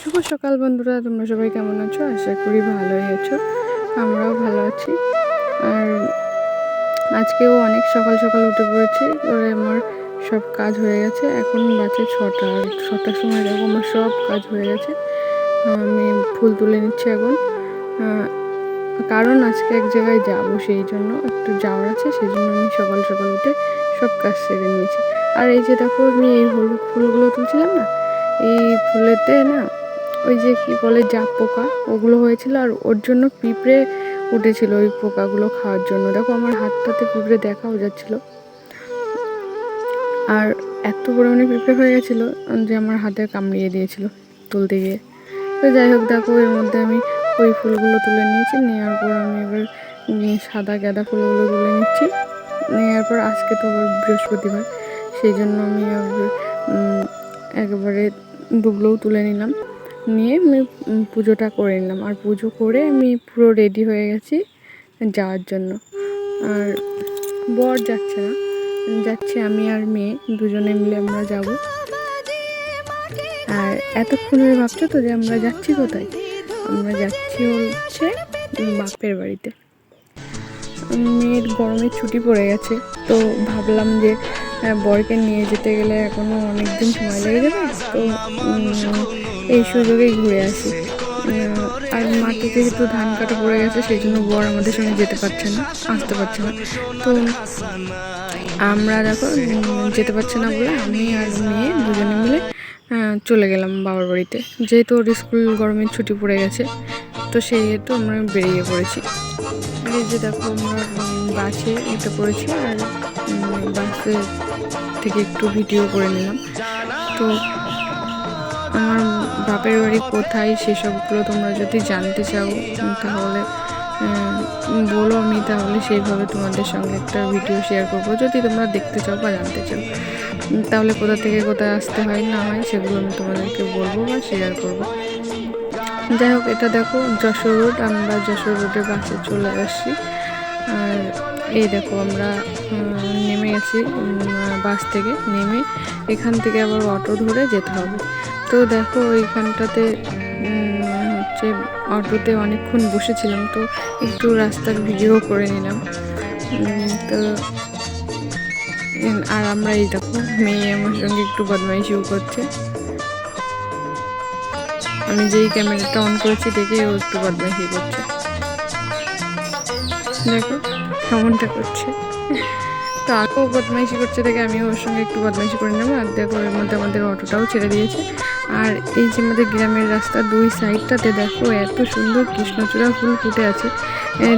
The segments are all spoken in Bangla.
শুভ সকাল বন্ধুরা, তোমরা সবাই কেমন আছো? আশা করি ভালোই আছো, আমরাও ভালো আছি। আর আজকেও অনেক সকাল সকাল উঠে পড়েছি করে আমার সব কাজ হয়ে গেছে। এখন বাজে ছটা আর ছটার সময় দেখো আমার সব কাজ হয়ে গেছে। আমি ফুল তুলে নিচ্ছি এখন। কারণ আজকে এক জায়গায় যাব সেই জন্য, একটু যাওয়ার আছে, সেই জন্য আমি সকাল সকাল উঠে সব কাজ সেরে নিয়েছি। আর এই যে দেখো, আমি এই হলুদ ফুলগুলো তুলছিলাম না, এই ফুলেতে না ওই যে কি বলে জাপ পোকা, ওগুলো হয়েছিল আর ওর জন্য পিঁপড়ে উঠেছিল ওই পোকাগুলো খাওয়ার জন্য। দেখো আমার হাতটাতে পিঁপড়ে দেখাও যাচ্ছিল। আর এত পরিমাণে পিঁপড়ে হয়ে গেছিল যে আমার হাতে কামড়িয়ে দিয়েছিল তুলতে গিয়ে। তো যাই হোক, দেখো এর মধ্যে আমি ওই ফুলগুলো তুলে নিয়েছি। নেওয়ার পর আমি এবার সাদা গাঁদা ফুলগুলো তুলে নিচ্ছি। নেওয়ার পর আজকে তো আবার বৃহস্পতিবার, সেই জন্য আমি একেবারে দুগুলোও তুলে নিলাম। নিয়ে আমি পুজোটা করে নিলাম। আর পুজো করে আমি পুরো রেডি হয়ে গেছি যাওয়ার জন্য। আর বর যাচ্ছে না। যাচ্ছে আমি আর মেয়ে দুজনে মিলে আমরা যাব। আর এতক্ষণ ধরে ভাবছ তো যে আমরা যাচ্ছি কোথায়? আমরা যাচ্ছি হচ্ছে বাপের বাড়িতে। মেয়ের গরমের ছুটি পড়ে গেছে। তো ভাবলাম যে বরকে নিয়ে যেতে গেলে এখনও অনেক দিন সময় লেগে যাবে, তো এই সুযোগেই ঘুরে আসি। আর মাঠে যেহেতু ধান কাটা পড়ে গেছে, সেই জন্য বর আমাদের সঙ্গে যেতে পারছে না, আসতে পারছে না। তো, আমরা দেখো যেতে পারছে না বলে আমি আর মেয়ে দুজনে মিলে চলে গেলাম বাবার বাড়িতে। যেহেতু ওর স্কুল গরমের ছুটি পড়ে গেছে, তো সেই হেতু আমরা বেরিয়ে পড়েছি। যে দেখো, আমরা বাসে উঠে পড়েছি আর বাসে থেকে একটু ভিডিও করে নিলাম। তো আমার বাপের বাড়ি কোথায় সেসবগুলো তোমরা যদি জানতে চাও, তাহলে বলো আমি তাহলে সেইভাবে তোমাদের সঙ্গে একটা ভিডিও শেয়ার করব। যদি তোমরা দেখতে চাও বা জানতে চাও তাহলে কোথা থেকে কোথায় আসতে হয়, না হয় সেগুলো আমি তোমাদেরকে বলব বা শেয়ার করব। যাই হোক, এটা দেখো যশোর রোড আমরা যশোর রোডে বাসে চলে আসছি। আর এই দেখো আমরা নেমে গেছি বাস থেকে নেমে এখান থেকে আবার অটো ধরে যেতে হবে। তো দেখো ওইখানটাতে উম, হচ্ছে অটোতে অনেকক্ষণ বসেছিলাম তো একটু রাস্তার ভিডিও করে নিলাম। তো আর আমরা এই দেখো মেয়ে আমার সঙ্গে একটু বদমাইশিও করছে। আমি যেই ক্যামেরাটা অন করেছি দেখে ও একটু বদমাইশি করছে। দেখো কেমনটা করছে। তো আগেও বদমাইশি করছে দেখে আমিও ওর সঙ্গে একটু বদমাইশি করে নেব। আর দেখো এর মধ্যে আমাদের অটোটাও ছেড়ে দিয়েছে। আর এই যে আমাদের গ্রামের রাস্তা দুই সাইডটাতে দেখো এত সুন্দর কৃষ্ণচূড়া ফুল ফুটে আছে।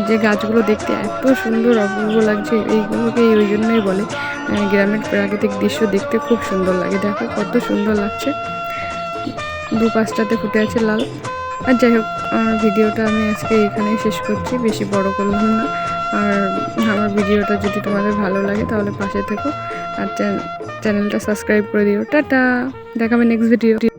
যে গাছগুলো দেখতে এত সুন্দর, অপূর্ব লাগছে। এইগুলোকে ওই জন্যই বলে। গ্রামের প্রাকৃতিক দৃশ্য দেখতে খুব সুন্দর লাগে। দেখো কত সুন্দর লাগছে। দু পাঁচটাতে ফুটে আছে লাল। আর যাই হোক ভিডিওটা আমি আজকে এখানেই শেষ করছি, বেশি বড় করলাম না। আর আমার ভিডিওটা যদি তোমাদের ভালো লাগে তাহলে পাশে থেকো। আর চ্যানেলটা সাবস্ক্রাইব করে দিও। টাটা! দেখাবে নেক্সট ভিডিও